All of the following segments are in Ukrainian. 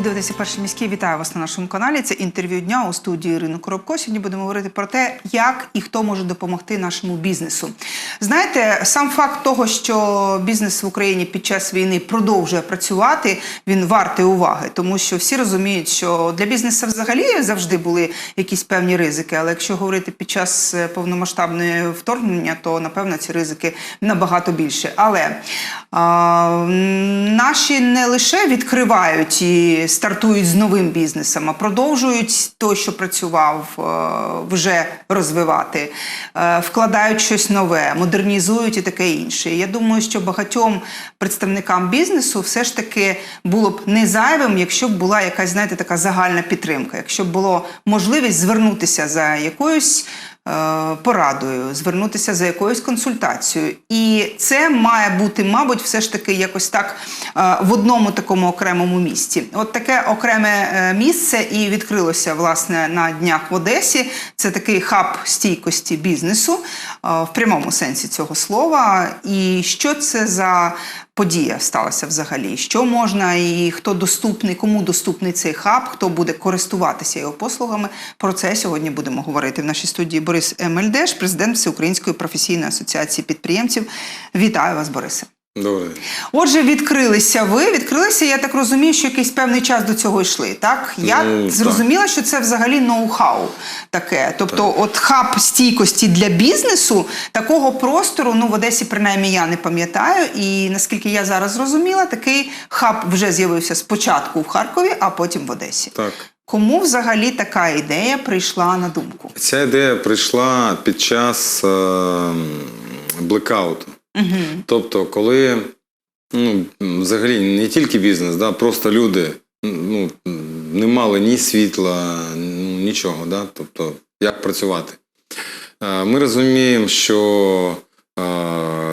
Ви дивитеся перший міський. Вітаю вас на нашому каналі. Це інтерв'ю дня у студії Ірини Коробко. Сьогодні будемо говорити про те, як і хто може допомогти нашому бізнесу. Знаєте, сам факт того, що бізнес в Україні під час війни продовжує працювати, він вартий уваги, тому що всі розуміють, що для бізнесу взагалі завжди були якісь певні ризики. Але якщо говорити під час е, повномасштабної вторгнення, то напевно ці ризики набагато більше. Але а, наші не лише відкривають і стартують з новим бізнесом, а продовжують той, що працював, е, вже розвивати, е, вкладають щось нове, модернізують і таке інше. Я думаю, що багатьом представникам бізнесу все ж таки було б не зайвим, якщо б була якась, знаєте, така загальна підтримка, якщо б було можливість звернутися за якоюсь порадою, звернутися за якоюсь консультацією. І це має бути, мабуть, все ж таки якось так е, в одному такому окремому місці. От таке окреме е, місце і відкрилося власне на днях в Одесі. Це такий хаб стійкості бізнесу е, в прямому сенсі цього слова. І що це за подія сталася взагалі? Що можна і хто доступний, кому доступний цей хаб, хто буде користуватися його послугами? Про це сьогодні будемо говорити в нашій студії Борис Мельдеш, президент Всеукраїнської професійної асоціації підприємців. Вітаю вас, Борисе. Добре. Отже, відкрилися ви. Відкрилися, я так розумію, що якийсь певний час до цього йшли. Так я Ну, так. зрозуміла, що це взагалі ноу-хау таке. Тобто, от хаб стійкості для бізнесу такого простору, ну в Одесі, принаймні, я не пам'ятаю. І наскільки я зараз зрозуміла, такий хаб вже з'явився спочатку в Харкові, а потім в Одесі. Так. Кому взагалі така ідея прийшла на думку? Ця ідея прийшла під час е, блекауту. Угу. Тобто, коли ну, взагалі не тільки бізнес, да, просто люди ну, не мали ні світла, ну, нічого. Да? Тобто, як працювати. Ми розуміємо, що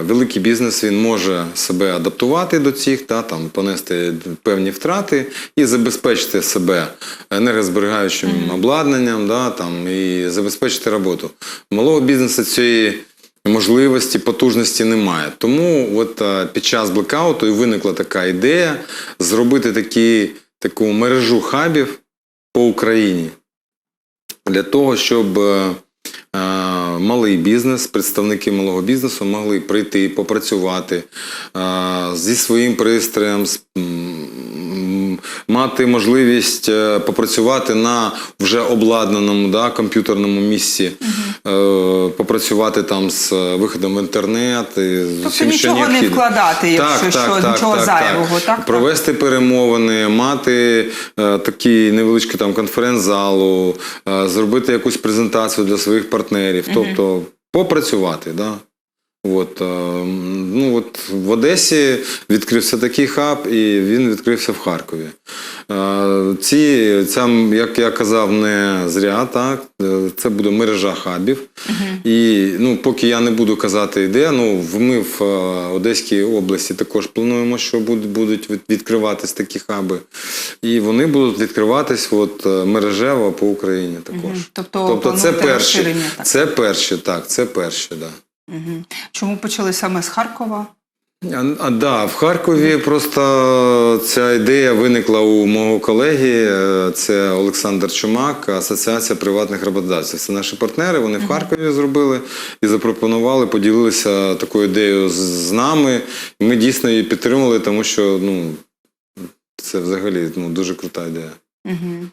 великий бізнес він може себе адаптувати до цих, та, там, понести певні втрати і забезпечити себе енергозберігаючим обладнанням да, там, і забезпечити роботу. Малого бізнесу цієї можливості, потужності немає. Тому от е, під час блекауту і виникла така ідея зробити такі, таку мережу хабів по Україні для того, щоб е, е, малий бізнес, представники малого бізнесу могли прийти, попрацювати зі своїм пристроєм, з, мати можливість е, попрацювати на вже обладнаному да, комп'ютерному місці, е, попрацювати там з виходом в інтернет. І Тобто усім, що нічого не вкладати, якщо що, нічого зайвого, так? Провести перемовини, мати е, такий невеличкий там конференц-залу, е, зробити якусь презентацію для своїх партнерів, тобто попрацювати. Да? От, е, ну, от в Одесі відкрився такий хаб, і він відкрився в Харкові. Е, Ці, ця, як я казав, не зря, так? Е, це буде мережа хабів. І ну, поки я не буду казати де, ну, ми в Одеській області також плануємо, що будуть, відкриватись такі хаби. І вони будуть відкриватись от, мережево по Україні також. Мгм. Тобто Тобто це перші, так? це перші, так, це перші, да. Чому почали саме з Харкова? А, а да, в Харкові просто ця ідея виникла у мого колеги. е, Це Олександр Чумак, Асоціація приватних роботодавців. Це наші партнери. Вони в Харкові зробили і запропонували, поділилися такою ідеєю з, з нами. Ми дійсно її підтримали, тому що ну, це взагалі ну, дуже крута ідея. Мгм.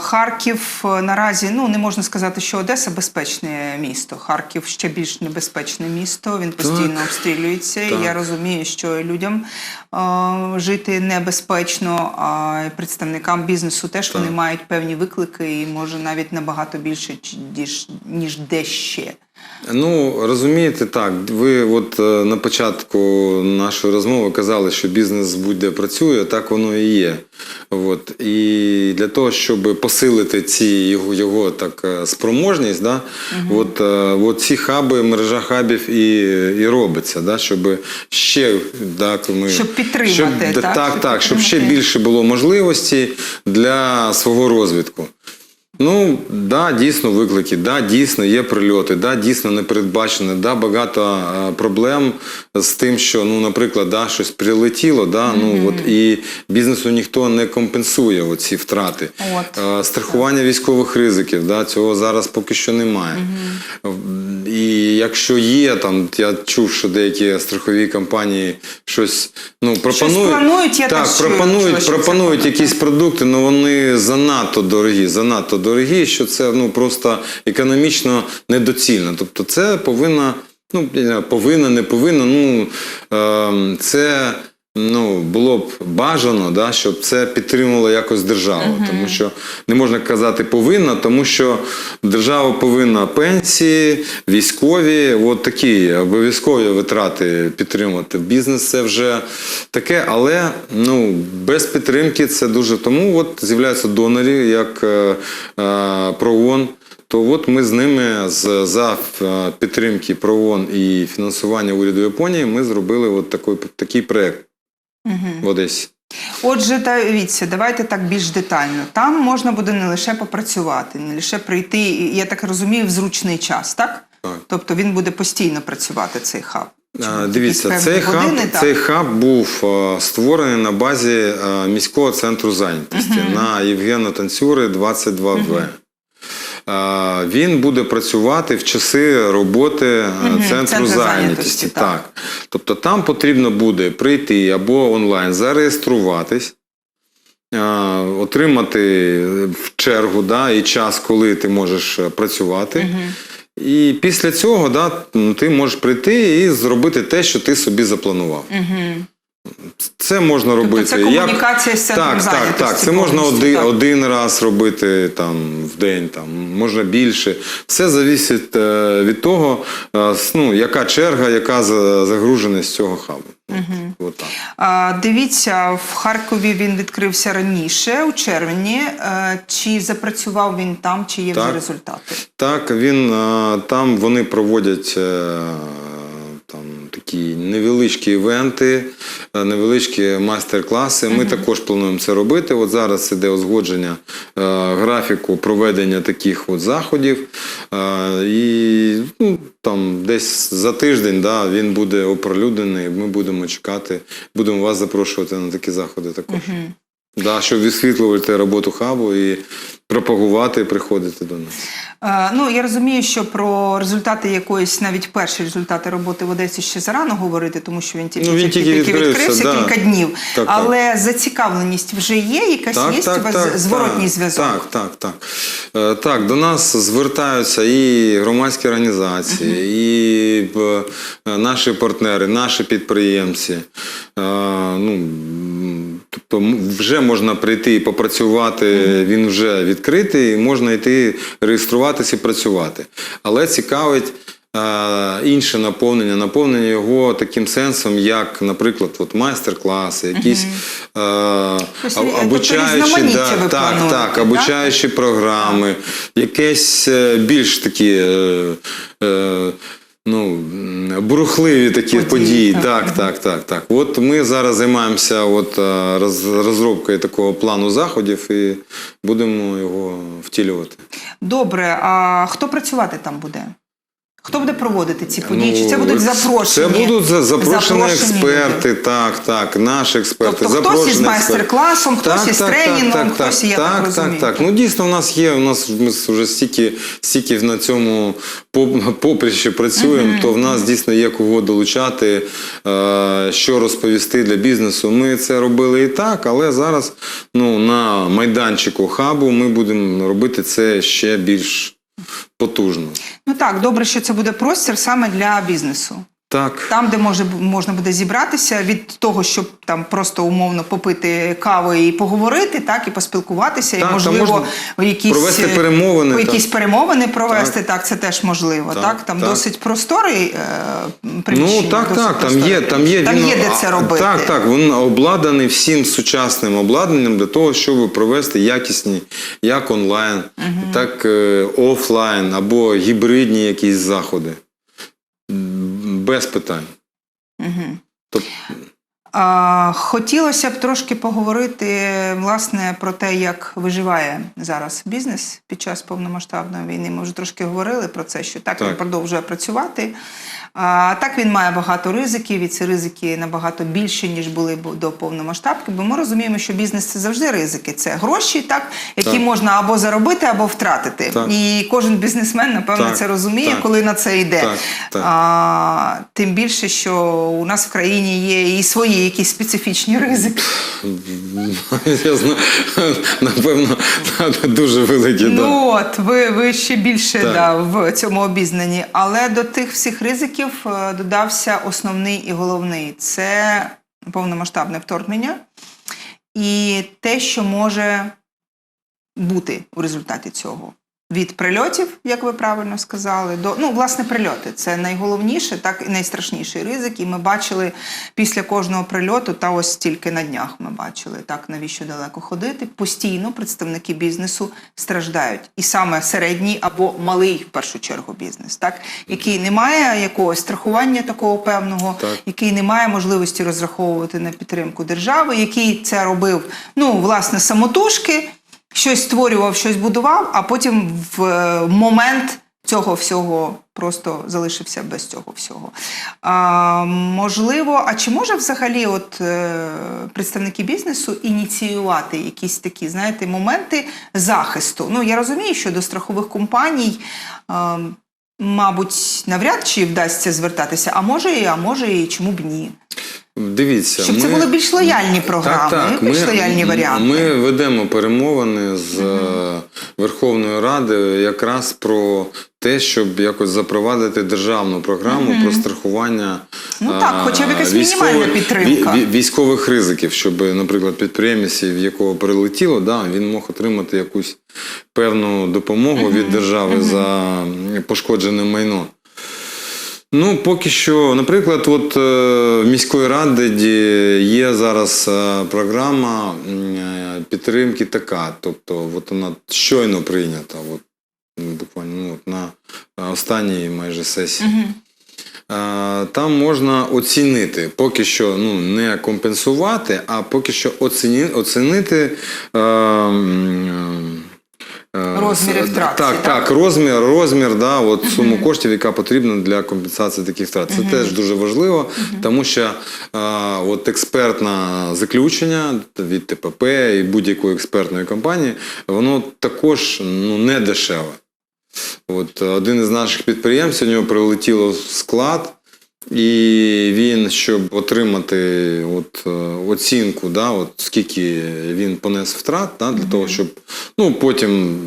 Харків е, наразі ну не можна сказати, що Одеса безпечне місто. Харків ще більш небезпечне місто. Він постійно Так. обстрілюється. Так. я розумію, що людям а, жити небезпечно, а представникам бізнесу теж Так. вони мають певні виклики, і може навіть набагато більше ніж, ніж де ще. Ну розумієте, так. Ви от е, на початку нашої розмови казали, що бізнес будь-де працює, так воно і є. От. І для того, щоб посилити ці його, його так е, спроможність, да, от, е, от ці хаби, мережа хабів і, і робиться, да, щоб ще так, ми Щоб підтримати, щоб, так? так, Щоб так, щоб ще більше було можливості для свого розвитку. Ну, да, дійсно виклики, да, дійсно є прильоти, да, дійсно непередбачене, да, багато е, проблем з тим, що, ну, наприклад, да, щось прилетіло, да, ну, от, і бізнесу ніхто не компенсує оці втрати. От. Е, Страхування військових ризиків, да, цього зараз поки що немає. І якщо є, там, я чув, що деякі страхові компанії щось ну, пропонують. планують, я так, теж пропонують, що пропонують якісь продукти, але вони занадто дорогі, занадто дорогі, що це ну, просто економічно недоцільно. Тобто це повинна, ну, повинна, не повинна, ну, е, це ну, було б бажано, да, щоб це підтримувала якось держава. Тому що не можна казати повинна, тому що держава повинна пенсії, військові, от такі обов'язкові витрати підтримувати. Бізнес це вже таке, але ну, без підтримки це дуже. Тому от з'являються донори, як е, е, ПРООН. То от ми з ними з, за е, підтримки ПРООН і фінансування уряду Японії ми зробили от такий, такий проект в Одесі. Отже, дивіться, давайте так більш детально. Там можна буде не лише попрацювати, не лише прийти, я так розумію, в зручний час, так? Так. Тобто він буде постійно працювати, цей хаб. А, Дивіться, цей хаб, години, цей хаб був е, створений на базі е, міського центру зайнятості на Євгена Танцюри 22В. Е, Він буде працювати в часи роботи Мгм, центру центру зайнятості. так. Так. Тобто там потрібно буде прийти або онлайн, зареєструватись. е, Отримати в чергу да, і час, коли ти можеш е, працювати. І після цього да, ти можеш прийти і зробити те, що ти собі запланував. Мгм. Це можна Тобто робити. це комунікація з центром так, так, так. Це можна один, так. один раз робити там, в день, там, можна більше. Все залежить е, від того, е, ну, яка черга, яка за- загруженість цього хабу. От так. А, Дивіться, в Харкові він відкрився раніше, у червні. Е, Чи запрацював він там, чи є вже результати? Так, він там вони проводять такі невеличкі івенти, е, невеличкі майстер-класи. Ми також плануємо це робити. От зараз іде узгодження е, графіку проведення таких от заходів. Е, І ну, там десь за тиждень да, він буде оприлюднений. Ми будемо чекати, будемо вас запрошувати на такі заходи також. Да, щоб висвітлювати роботу хабу і пропагувати, і приходити до нас. Е, Ну, я розумію, що про результати якоїсь, навіть перші результати роботи в Одесі ще зарано говорити, тому що він тільки, Ну, він тільки відкрився, да. кілька днів. так. Але зацікавленість вже є, якась є у вас зворотній так, зв'язок. Так, так, так. Е, Так, до нас звертаються і громадські організації, і е, наші партнери, наші підприємці. Е, Ну, тобто вже можна прийти і попрацювати, він вже відкритий, і можна йти реєструватися і працювати. Але цікавить. е, Інше наповнення, наповнення його таким сенсом, як, наприклад, от майстер-класи, якісь е, обучаючі, да, так, так, так? обучаючі програми, якесь е, більш такі е, е, ну, бурхливі такі Події, події. так. Так, так, так, так. От ми зараз займаємося от, е, роз- розробкою такого плану заходів і будемо його втілювати. Добре, а хто працювати там буде? Хто буде проводити ці події? Чи це Ну, будуть це будуть за- запрошені Запрошені експерти, так, так, наші експерти. Тобто хтось із експерти. майстер-класом, хтось із тренінгом, хтось, я так так, розумію. так, так. Ну дійсно, в нас є. У нас ми вже стільки, стільки на цьому поп- поприщі працюємо, то в нас дійсно є кого долучати, е, що розповісти для бізнесу. Ми це робили і так, але зараз ну, на майданчику хабу ми будемо робити це ще більш потужно. Ну так, добре, що це буде простір саме для бізнесу. Так. Там, де може можна буде зібратися від того, щоб там просто умовно попити каву і поговорити, так і поспілкуватися, Так, і можливо якісь провести перемовини, по так. якісь перемовини провести. Так, це теж можливо. Так, Так, там так. досить просторий е, приміщення. Ну так, так, там є, там є, там він, є де це робити. Так, так, він обладнаний всім сучасним обладнанням для того, щоб провести якісні як онлайн, так е, офлайн або гібридні якісь заходи. Без питань. Угу. Тобто, А, хотілося б трошки поговорити власне про те, як виживає зараз бізнес під час повномасштабної війни. Ми вже трошки говорили про це, що так, Так. він продовжує працювати. А, так він має багато ризиків, і ці ризики набагато більше, ніж були до повномасштабки. Бо ми розуміємо, що бізнес це завжди ризики. Це гроші, так, які Так. можна або заробити, або втратити. Так. І кожен бізнесмен, напевно, Так, це розуміє, так. коли на це йде. Так, так. А, тим більше, що у нас в країні є і свої якісь специфічні ризики. Я знаю, напевно, дуже великі. да. Ну от, ви, ви ще більше Так. да, в цьому обізнані. Але до тих всіх ризиків е, додався основний і головний це повномасштабне вторгнення і те, що може бути у результаті цього. Від прильотів, як ви правильно сказали, до ну власне прильоти. Це найголовніше, так і найстрашніший ризик. І ми бачили після кожного прильоту, та ось тільки на днях ми бачили так, навіщо далеко ходити. Постійно представники бізнесу страждають, і саме середній або малий в першу чергу бізнес, так який не має якогось страхування такого певного, Так. який не має можливості розраховувати на підтримку держави, який це робив ну власне самотужки щось створював, щось будував, а потім в е, момент цього всього просто залишився без цього всього. А, можливо, а чи може взагалі от, е, представники бізнесу ініціювати якісь такі, знаєте, моменти захисту? Ну, я розумію, що до страхових компаній. е, Мабуть, навряд чи вдасться звертатися, а може і, а може і чому б ні. Дивіться, Щоб це були більш лояльні програми, більш лояльні варіанти. Ми ведемо перемовини з е, Верховною Радою якраз про те, щоб якось запровадити державну програму про страхування Ну так, хоча б якась військових- мінімальна підтримка. ві- ві- військових ризиків, щоб, наприклад, підприємець, в якого прилетіло, да, він мог отримати якусь певну допомогу від держави за пошкоджене майно. Ну, поки що, наприклад, от е, в міської ради є зараз е, програма е, підтримки така. Тобто, от вона щойно прийнята, от, буквально ну, от на останній майже сесії. Там можна оцінити, поки що ну, не компенсувати, а поки що оціні, оцінити. е, м, е, Розміри втрат, Так, так? розмір, розмір, да, от суму коштів, яка потрібна для компенсації таких втрат. Це теж дуже важливо, тому що е, от експертне заключення від ТПП і будь-якої експертної компанії, воно також ну, не дешеве. От один із наших підприємців у нього прилетіло в склад, і він, щоб отримати от, е, оцінку, да, от, скільки він понес втрат, да, для того, щоб ну, потім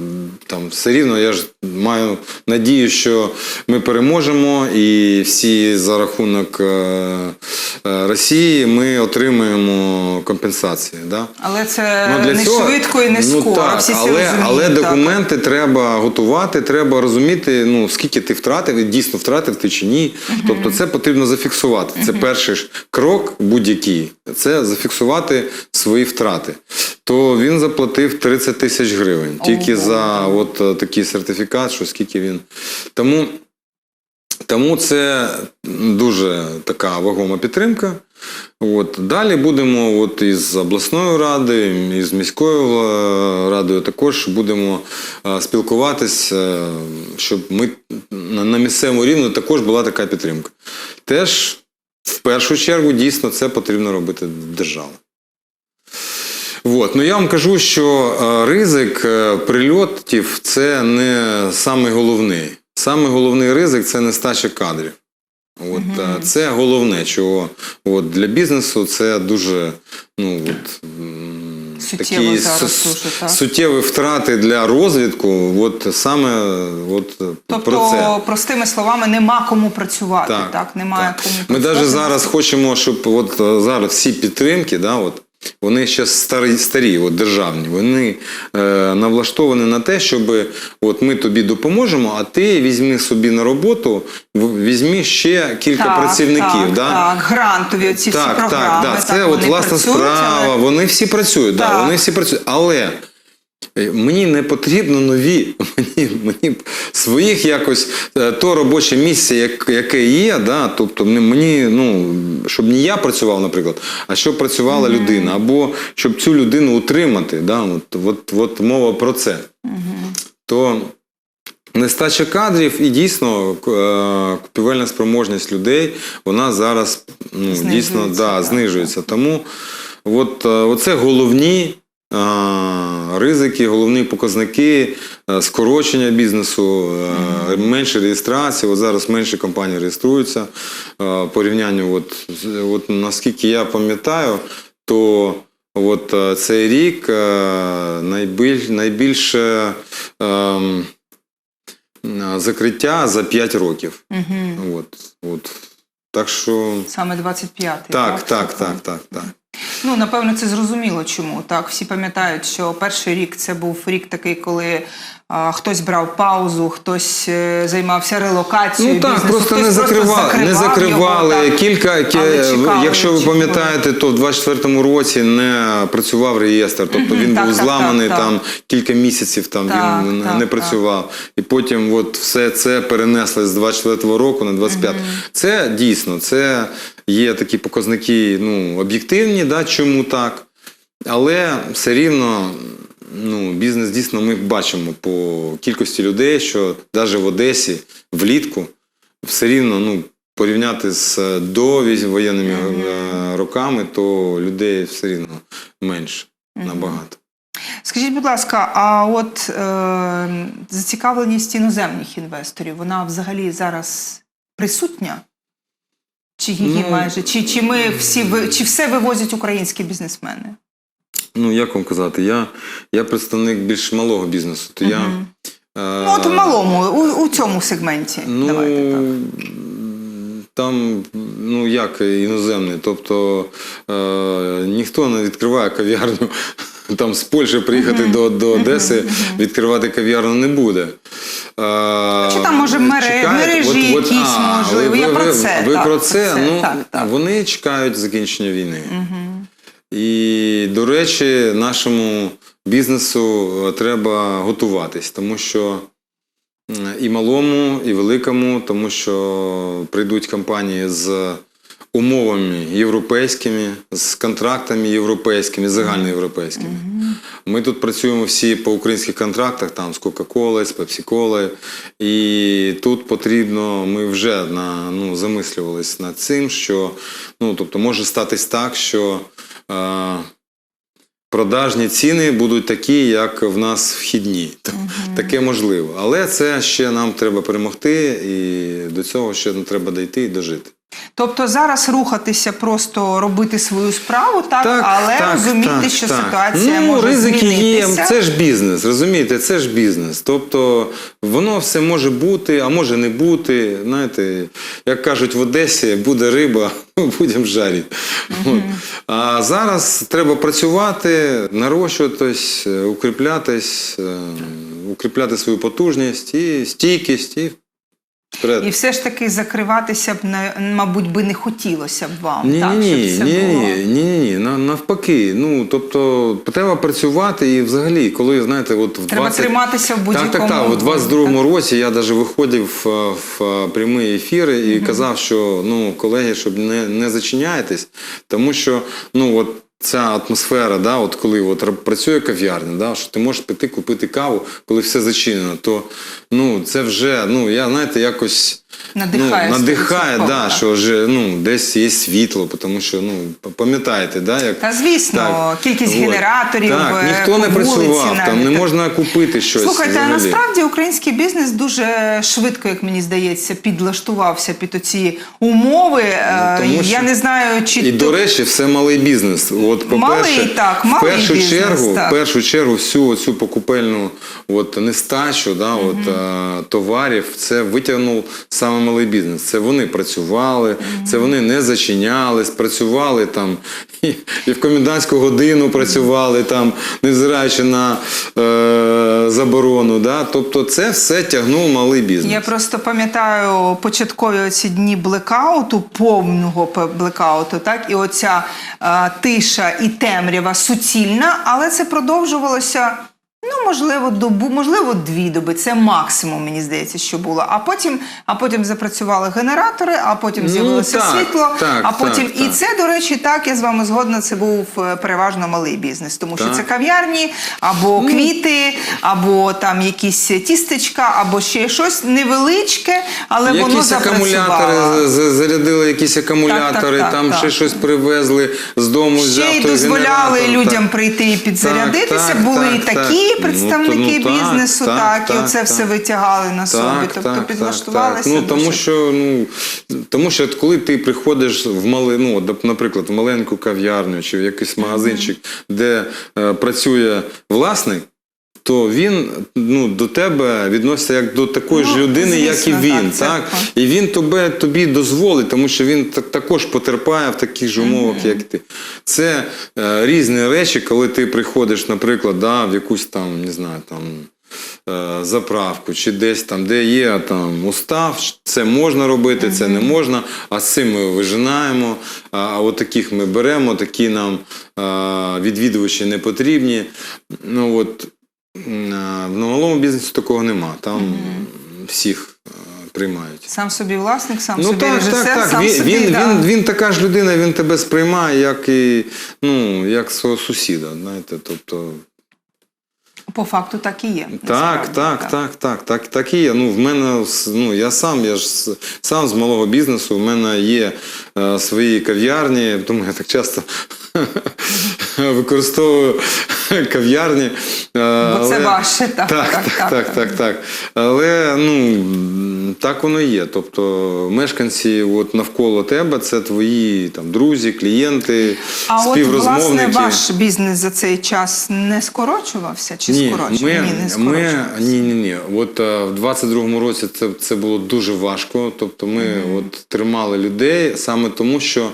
там все рівно я ж маю надію, що ми переможемо, і всі за рахунок е, е, Росії ми отримаємо компенсації. Да? Але це Ну, для не цього- швидко і не ну, скоро. Так, Всі але, розуміють, але так. документи треба готувати, треба розуміти, ну скільки ти втратив, і дійсно втратив ти чи ні. Тобто це потрібно зафіксувати. Це перший ж крок будь-який. Це зафіксувати свої втрати. То він заплатив 30 тисяч гривень тільки Ого. за от е, такий сертифікат, що скільки він. Тому. Тому це дуже така вагома підтримка. От. Далі будемо от із обласною радою, із міською е, радою також будемо е, спілкуватись, е, щоб ми на місцевому рівні також була така підтримка. Теж в першу чергу дійсно це потрібно робити держава. От. Ну я вам кажу, що е, ризик е, прильотів це не самий головний. Самий головний ризик це нестача кадрів. От, е, Це головне, чого от, для бізнесу це дуже ну, от, Суттєво такі зараз су- дуже, так. суттєві втрати для розвитку, от саме от, Тобто, про це. простими словами, нема кому працювати, так, немає так. кому Ми навіть зараз хочемо, щоб от зараз всі підтримки, да, от, вони ще старі, старі от, державні, вони е, навлаштовані на те, щоб от ми тобі допоможемо, а ти візьми собі на роботу, візьми ще кілька так, працівників. Так, да? так, грантові оці всі так, так, так. Це от власна справа. але- Вони всі працюють, да, вони всі працюють. Але Мені не потрібно нові. Мені, мені своїх якось е, то робоче місце, яке є, да, тобто мені- ну, щоб не я працював, наприклад, а щоб працювала людина, або щоб цю людину утримати. Да, от, от, от мова про це. То нестача кадрів і дійсно е, купівельна спроможність людей, вона зараз ну, Знижується, дійсно да, знижується. Тому от, е, оце головні е, ризики, головні показники е, скорочення бізнесу, е, менше реєстрації. От зараз менше компаній реєструються. Е, Порівнянню, от, от наскільки я пам'ятаю, то от цей рік е, найбіль, найбільше ем, закриття за 5 років. Угу. От, от. Так що. Саме 25-й. Так, так, так, так, так. Ну, напевно, це зрозуміло чому. Так, всі пам'ятають, що перший рік це був рік такий, коли а, хтось брав паузу, хтось е, займався релокацією. Ну так, бізнесу, просто хтось не закривали, не закривали. його, так. Кілька, Але чекали, якщо ви пам'ятаєте, то в 24-му році не працював реєстр, тобто він так, був так, зламаний так, так. там кілька місяців. Там Так, він так, не так. працював. І потім от все це перенесли з 24-го року на 25 Це дійсно, це є такі показники ну, об'єктивні, да, чому так. Але все рівно ну, бізнес дійсно ми бачимо по кількості людей, що навіть в Одесі влітку все рівно ну, порівняти з е, до воєнними е, роками, то людей все рівно менше набагато. Скажіть, будь ласка, а от е, зацікавленість іноземних інвесторів, вона взагалі зараз присутня? Чи її Ну, майже? Чи, чи ми всі чи все вивозять українські бізнесмени? Ну, як вам казати, я, я представник більш малого бізнесу, то я. Е, Ну, от в малому, у, у цьому сегменті. Ну, Давайте так. там, ну як іноземний, тобто е, ніхто не відкриває кав'ярню. Там з Польщі приїхати до, до Одеси, відкривати кав'ярню не буде. Е, Чи там, може, мере- мережі якісь, можливо, я про це, Ви так, про це, це, ну, так, так. вони чекають закінчення війни. Мгм. І, до речі, нашому бізнесу е, треба готуватись, тому що і малому, і великому, тому що прийдуть компанії з умовами європейськими, з контрактами європейськими, загальноєвропейськими. Ми тут працюємо всі по українських контрактах, там з Кока-Коли, з Пепсі-Коли. І тут потрібно, ми вже на, ну, замислювались над цим, що ну, тобто, може статись так, що е, продажні ціни будуть такі, як в нас вхідні. Таке можливо. Але це ще нам треба перемогти, і до цього ще нам треба дійти і дожити. Тобто зараз рухатися, просто робити свою справу, так, Так, але так, розуміти, так, що так. ситуація ну, може ризики змінитися. є. Це ж бізнес, розумієте, це ж бізнес. Тобто воно все може бути, а може не бути. Знаєте, як кажуть в Одесі, буде риба, будемо жарити. От. А зараз треба працювати, нарощуватись, укріплятись, е, укріпляти свою потужність і стійкість, і вперед. І все ж таки закриватися б, мабуть, би не хотілося б вам. Ні, так, ні, щоб все ні, було. ні, ні, ні, навпаки. Ну, тобто, треба працювати і взагалі, коли, знаєте, от в Треба триматися в будь-якому. Так, так, так. У 22-му році я навіть виходив е, в е, прямі ефіри і казав, що ну, колеги, щоб не, не зачиняйтесь, тому що ну, от ця атмосфера, да, от коли от працює кав'ярня, да, що ти можеш піти купити каву, коли все зачинено, то ну, це вже, ну, я знаєте, якось. Надихає ну, надихає, да, так. що вже ну, десь є світло, тому що ну, пам'ятаєте, да, як Та звісно, кількість От. генераторів, Так, е, ніхто не працював, там навіть. не можна купити щось. Слухайте, а насправді український бізнес дуже швидко, як мені здається, підлаштувався під оці умови. Е, Ну, тому що- не знаю, чи І, до речі, все малий бізнес. От, по-перше, Малий, так, в першу бізнес, чергу, так. в першу чергу, всю цю покупельну от, нестачу да, от, е, товарів, це витягнув саме малий бізнес. Це вони працювали, це вони не зачинялись, працювали там і, і в комендантську годину працювали там, невзираючи на е, заборону. Да? Тобто це все тягнув малий бізнес. Я просто пам'ятаю початкові ці дні блекауту, повного блекауту, так і оця е, тиша і темрява суцільна, але це продовжувалося. Ну, можливо добу, можливо, дві доби. Це максимум, мені здається, що було. А потім, а потім запрацювали генератори, а потім Ну, з'явилося так, світло. так, а потім так, і так. це, до речі, так я з вами згодна. Це був е, переважно малий бізнес, тому що це кав'ярні, або квіти, або там якісь тістечка, або ще щось невеличке, але воно Якісь запрацювало. акумулятори зарядили, якісь акумулятори, так, там так. ще щось привезли з дому. Ще й дозволяли генератор, людям так. прийти і підзарядитися. Так, Були так, і такі так. Представники Ну, то- ну, так, бізнесу, так, так, і так. все витягали на собі. тобто підлаштувалися. Ну, тому що, ну, тому що от коли ти приходиш в мали, ну, наприклад, в маленьку кав'ярню чи в якийсь магазинчик, де е, працює власник, то він ну, до тебе відноситься як до такої Ну, ж людини, як і він. так, Так. І він тебе, тобі дозволить, тому що він також потерпає в таких ж умовах, як ти. Це е, різні речі, коли ти приходиш, наприклад, да, в якусь там, не знаю, там. е, Заправку чи десь там, де є там устав, це можна робити, це не можна. А з цим ми вижинаємо. А, от таких ми беремо, такі нам е, відвідувачі не потрібні. Ну от в малому бізнесі такого нема. Там всіх е, приймають. Сам собі власник, сам Ну собі так, режисер, так, так. сам Він, собі. він, да. він, він така ж людина, він тебе сприймає, як і ну, як свого сусіда. Знаєте, тобто. По факту так і є. Так, так, так, так, так, так і є. Ну, в мене ну, я сам, я ж сам з малого бізнесу, в мене є е, свої кав'ярні, тому я так часто використовую кав'ярні. Бо це ваше, так, так, так, так, так, так, так. Але ну так воно є. Тобто мешканці от навколо тебе це твої там друзі, клієнти, А от співрозмовники. власне ваш бізнес за цей час не скорочувався чи Ні, скорочувався? ми, Ні, не ми, ні, ні, ні. От е, в 22-му році це, це було дуже важко. Тобто ми от тримали людей саме тому, що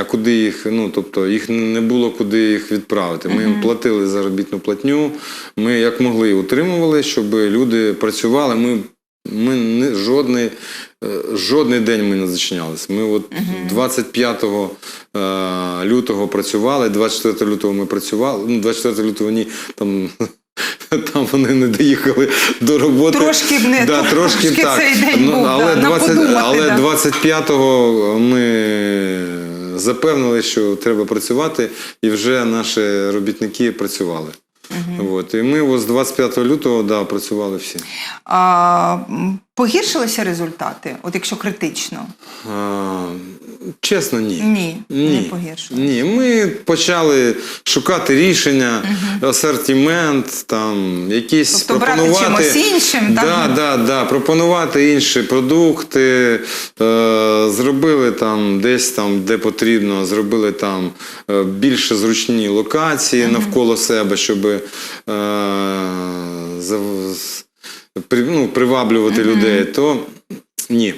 а куди їх, ну тобто їх не було куди їх відправити. Ми їм платили заробітну платню. Ми як могли утримували, щоб люди працювали. Ми, ми не жодний, е, жодний день ми не зачинялися. Ми от 25 е, лютого працювали, 24 лютого ми працювали. Ну, 24 лютого ні, там. Там вони не доїхали до роботи. Трошки б не- да, трошки трошки так. цей день був, але, да, 20, подумати, але да. 25-го ми запевнили, що треба працювати, і вже наші робітники працювали. От. І ми ось з 25 лютого да, працювали всі. А, погіршилися результати, от якщо критично? А, чесно, ні. Ні, Ні. не погіршилися. Ні, ми почали шукати рішення, асортимент, там якісь Тобто брати чимось іншим, так? Да, да, да, пропонувати інші продукти. Е, зробили там десь там, де потрібно, зробили там е, більше зручні локації навколо себе, щоб е, ну, приваблювати людей. То ні.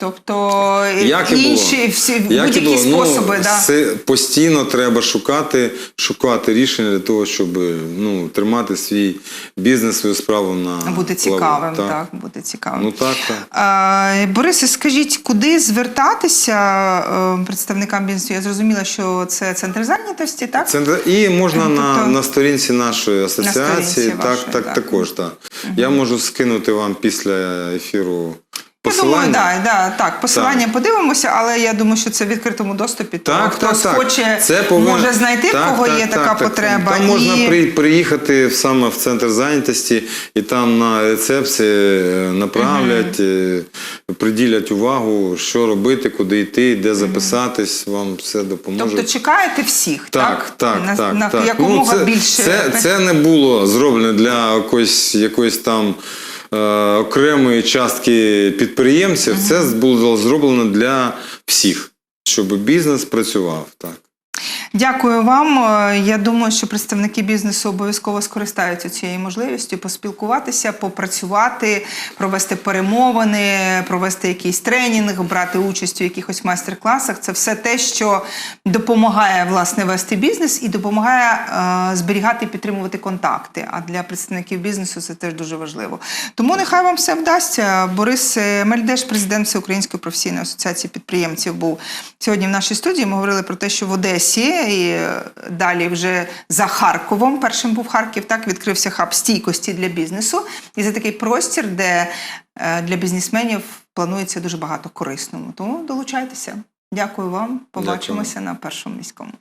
Тобто Як інші всі будь-які було, способи, ну, да. це постійно треба шукати, шукати рішення для того, щоб ну, тримати свій бізнес, свою справу на бути цікавим, так. бути цікавим. Ну так, так. А, Борисе, скажіть, куди звертатися е, представникам бізнесу? Я зрозуміла, що це центр зайнятості, так? Центр... І можна Тобто- на, на сторінці нашої асоціації, сторінці так, вашої, так, так. також. Так. Я можу скинути вам після ефіру Я думаю, посилання. да, да, так, посилання подивимося, але я думаю, що це в відкритому доступі. Так, хтось так, так. хоче, Це повинен- може знайти, Так, в кого так, є так, така так. потреба. Там можна при, приїхати саме в центр зайнятості, і там на рецепції е, направлять, е, приділять увагу, що робити, куди йти, де записатись, вам все допоможе. Тобто чекаєте всіх, так? Так, так, на, так. на так. якомога Ну, це, більше. Це, це не було зроблено для якоїсь, якоїсь там окремої частки підприємців. Це було зроблено для всіх, щоб бізнес працював. Так. Дякую вам. Е, Я думаю, що представники бізнесу обов'язково скористаються цією можливістю поспілкуватися, попрацювати, провести перемовини, провести якийсь тренінг, брати участь у якихось майстер-класах. Це все те, що допомагає власне вести бізнес і допомагає е, зберігати і підтримувати контакти. А для представників бізнесу це теж дуже важливо. Тому нехай вам все вдасться. Борис Мельдеш, президент Всеукраїнської професійної асоціації підприємців, був сьогодні в нашій студії. Ми говорили про те, що в Одесі І е, далі вже за Харковом, першим був Харків, так відкрився хаб стійкості для бізнесу. І це такий простір, де е, для бізнесменів планується дуже багато корисного. Тому долучайтеся. Дякую вам. Побачимося на першому міському.